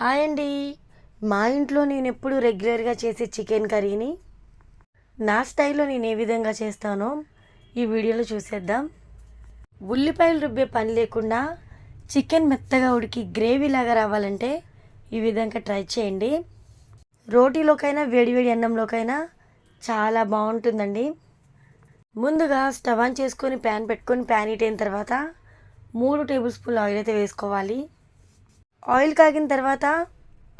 Hi అండి. మా ఇంట్లో నేను ఎప్పుడు రెగ్యులర్గా చేసే చికెన్ కర్రీని? నా స్టైల్లో నేను ఏ విధంగా చేస్తానో ఈ వీడియోలో చూసేద్దాం. ఉల్లిపాయలు రుబ్బే పని లేకుండా చికెన్ మెత్తగా ఉడికి గ్రేవీ లాగా రావాలంటే ఈ విధంగా ట్రై చేయండి. రోటీలోకైనా వేడివేడి అన్నంలోకైనా చాలా బాగుంటుందండి. ముందుగా స్టవ్ ఆన్ చేసుకొని ప్యాన్ పెట్టుకొని ప్యాన్ హీట్ అయిన తర్వాత మూడు టేబుల్ స్పూన్లు ఆయిల్ అయితే వేసుకోవాలి. ఆయిల్ కాగిన తర్వాత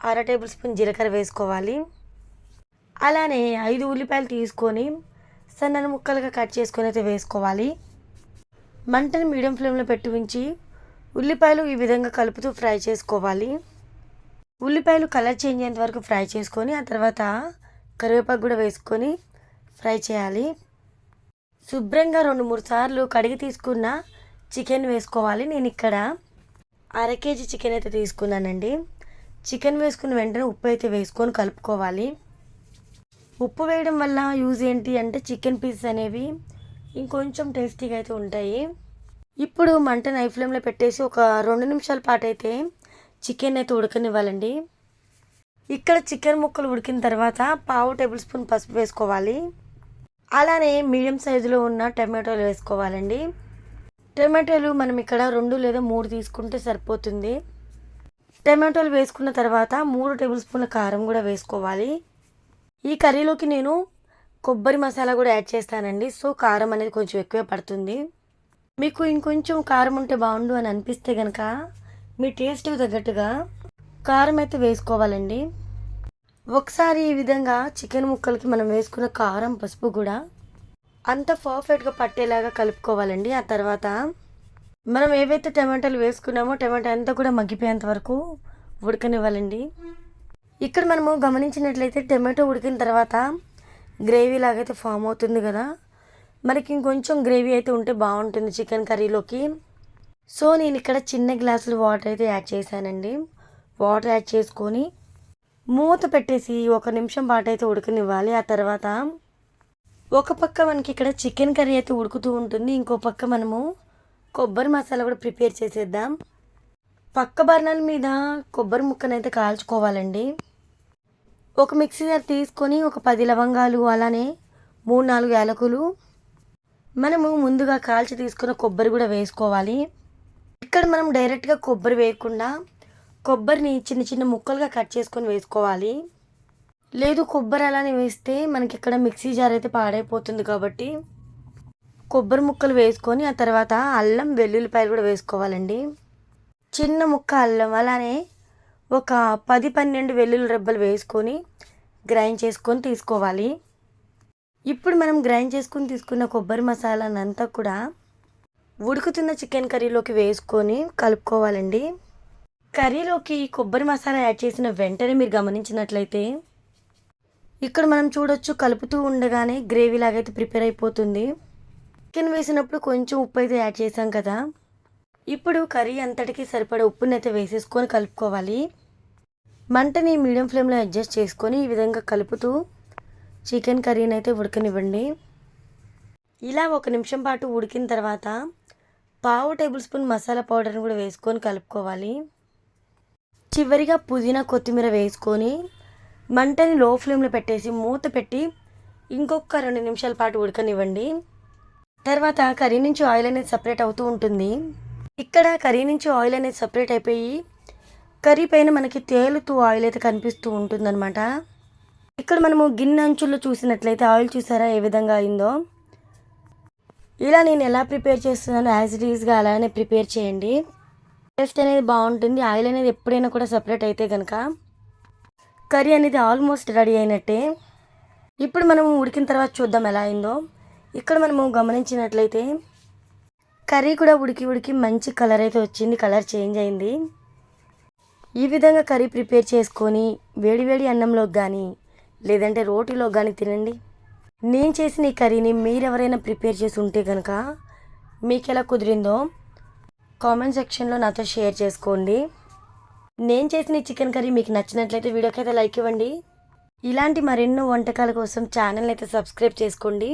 అర టేబుల్ స్పూన్ జీలకర్ర వేసుకోవాలి. అలానే ఐదు ఉల్లిపాయలు తీసుకొని సన్నని ముక్కలుగా కట్ చేసుకొని అయితే వేసుకోవాలి. మంటను మీడియం ఫ్లేమ్లో పెట్టి ఉంచి ఉల్లిపాయలు ఈ విధంగా కలుపుతూ ఫ్రై చేసుకోవాలి. ఉల్లిపాయలు కలర్ చేంజ్ అయ్యేంత వరకు ఫ్రై చేసుకొని ఆ తర్వాత కరివేపాకు కూడా వేసుకొని ఫ్రై చేయాలి. శుభ్రంగా రెండు మూడు సార్లు కడిగి తీసుకున్న చికెన్ వేసుకోవాలి. నేను ఇక్కడ అర కేజీ చికెన్ అయితే తీసుకున్నానండి. చికెన్ వేసుకున్న వెంటనే ఉప్పు అయితే వేసుకొని కలుపుకోవాలి. ఉప్పు వేయడం వల్ల యూజ్ ఏంటి అంటే చికెన్ పీసెస్ అనేవి ఇంకొంచెం టేస్టీగా అయితే ఉంటాయి. ఇప్పుడు మంట నై ఫ్లేమ్లో పెట్టేసి ఒక రెండు నిమిషాల పాటు అయితే చికెన్ అయితే ఉడకనివ్వాలండి. ఇక్కడ చికెన్ ముక్కలు ఉడికిన తర్వాత పావు టేబుల్ స్పూన్ పసుపు వేసుకోవాలి. అలానే మీడియం సైజులో ఉన్న టమాటోలు వేసుకోవాలండి. టమాటోలు మనం ఇక్కడ రెండు లేదా మూడు తీసుకుంటే సరిపోతుంది. టమాటోలు వేసుకున్న తర్వాత మూడు టేబుల్ స్పూన్ల కారం కూడా వేసుకోవాలి. ఈ కర్రీలోకి నేను కొబ్బరి మసాలా కూడా యాడ్ చేస్తానండి. సో కారం అనేది కొంచెం ఎక్కువే పడుతుంది. మీకు ఇంకొంచెం కారం ఉంటే బాగుండు అని అనిపిస్తే కనుక మీ టేస్ట్కి తగ్గట్టుగా కారం అయితే వేసుకోవాలండి. ఒకసారి ఈ విధంగా చికెన్ ముక్కలకి మనం వేసుకున్న కారం పసుపు కూడా అంత పర్ఫెక్ట్గా పట్టేలాగా కలుపుకోవాలండి. ఆ తర్వాత మనం ఏవైతే టమాటాలు వేసుకున్నామో టమాటా అంతా కూడా మగ్గిపోయేంత వరకు ఉడకనివ్వాలండి. ఇక్కడ మనము గమనించినట్లయితే టమాటో ఉడికిన తర్వాత గ్రేవీ లాగైతే ఫామ్ అవుతుంది కదా. మనకి ఇంకొంచెం గ్రేవీ అయితే ఉంటే బాగుంటుంది చికెన్ కర్రీలోకి. సో నేను ఇక్కడ చిన్న గ్లాసులు వాటర్ అయితే యాడ్ చేశానండి. వాటర్ యాడ్ చేసుకొని మూత పెట్టేసి ఒక నిమిషం పాటు అయితే ఉడకనివ్వాలి. ఆ తర్వాత ఒక పక్క మనకి ఇక్కడ చికెన్ కర్రీ అయితే ఉడుకుతూ ఉంటుంది. ఇంకో పక్క మనము కొబ్బరి మసాలా కూడా ప్రిపేర్ చేసేద్దాం. పక్క బర్ణాల మీద కొబ్బరి ముక్కనైతే కాల్చుకోవాలండి. ఒక మిక్సీ జార్ తీసుకొని ఒక పది లవంగాలు అలానే మూడు నాలుగు యాలకులు మనము ముందుగా కాల్చి తీసుకున్న కొబ్బరి కూడా వేసుకోవాలి. ఇక్కడ మనం డైరెక్ట్గా కొబ్బరి వేయకుండా కొబ్బరిని చిన్న చిన్న ముక్కలుగా కట్ చేసుకొని వేసుకోవాలి. లేదు కొబ్బరి అలానే వేస్తే మనకి ఇక్కడ మిక్సీ జార్ అయితే పాడైపోతుంది కాబట్టి కొబ్బరి ముక్కలు వేసుకొని ఆ తర్వాత అల్లం వెల్లుల్లిపాయలు కూడా వేసుకోవాలండి. చిన్న ముక్క అల్లం అలానే ఒక పది పన్నెండు వెల్లుల్లి రెబ్బలు వేసుకొని గ్రైండ్ చేసుకొని తీసుకోవాలి. ఇప్పుడు మనం గ్రైండ్ చేసుకొని తీసుకున్న కొబ్బరి మసాలానంతా కూడా ఉడుకుతున్న చికెన్ కర్రీలోకి వేసుకొని కలుపుకోవాలండి. కర్రీలోకి కొబ్బరి మసాలా యాడ్ చేసిన వెంటనే మీరు గమనించినట్లయితే ఇక్కడ మనం చూడొచ్చు కలుపుతూ ఉండగానే గ్రేవీ లాగైతే ప్రిపేర్ అయిపోతుంది. చికెన్ వేసినప్పుడు కొంచెం ఉప్పు అయితే యాడ్ చేసాం కదా. ఇప్పుడు కర్రీ అంతటికి సరిపడే ఉప్పుని అయితే వేసేసుకొని కలుపుకోవాలి. మంటని మీడియం ఫ్లేమ్లో అడ్జస్ట్ చేసుకొని ఈ విధంగా కలుపుతూ చికెన్ కర్రీని అయితే ఉడకనివ్వండి. ఇలా ఒక నిమిషం పాటు ఉడికిన తర్వాత పావు టేబుల్ స్పూన్ మసాలా పౌడర్ని కూడా వేసుకొని కలుపుకోవాలి. చివరిగా పుదీనా కొత్తిమీర వేసుకొని మంటని లో ఫ్లేమ్లో పెట్టేసి మూత పెట్టి ఇంకొక రెండు నిమిషాల పాటు ఉడకనివ్వండి. తర్వాత కర్రీ నుంచి ఆయిల్ అనేది సపరేట్ అవుతూ ఉంటుంది. ఇక్కడ కర్రీ నుంచి ఆయిల్ అనేది సపరేట్ అయిపోయి కర్రీ పైన మనకి తేలుతూ ఆయిల్ అయితే కనిపిస్తూ ఉంటుందన్నమాట. ఇక్కడ మనము గిన్నె అంచుల్లో చూసినట్లయితే ఆయిల్ చూసారా ఏ విధంగా అయిందో? ఇలా నేను ఎలా ప్రిపేర్ చేస్తున్నానో యాజ్ ఇట్ ఈజ్గా అలానే ప్రిపేర్ చేయండి. టేస్ట్ అనేది బాగుంటుంది. ఆయిల్ అనేది ఎప్పుడైనా కూడా సపరేట్ అయితే కనుక కర్రీ అనేది ఆల్మోస్ట్ రెడీ అయినట్టే. ఇప్పుడు మనం ఉడికిన తర్వాత చూద్దాం ఎలా అయిందో. ఇక్కడ మనము గమనించినట్లయితే కర్రీ కూడా ఉడికి ఉడికి మంచి కలర్ అయితే వచ్చింది కలర్ చేంజ్ అయింది. ఈ విధంగా కర్రీ ప్రిపేర్ చేసుకొని వేడివేడి అన్నంలోకి కానీ లేదంటే రోటీలోకి కానీ తినండి. నేను చేసిన ఈ కర్రీని మీరు ఎవరైనా ప్రిపేర్ చేసి ఉంటే కనుక మీకు ఎలా కుదిరిందో కామెంట్ సెక్షన్లో నాతో షేర్ చేసుకోండి. నేను చేసిన చికెన్ కర్రీ మీకు నచ్చినట్లయితే వీడియోకి అయితే లైక్ ఇవ్వండి. ఇలాంటి మరెన్నో వంటకాల కోసం ఛానల్ అయితే సబ్స్క్రైబ్ చేసుకోండి.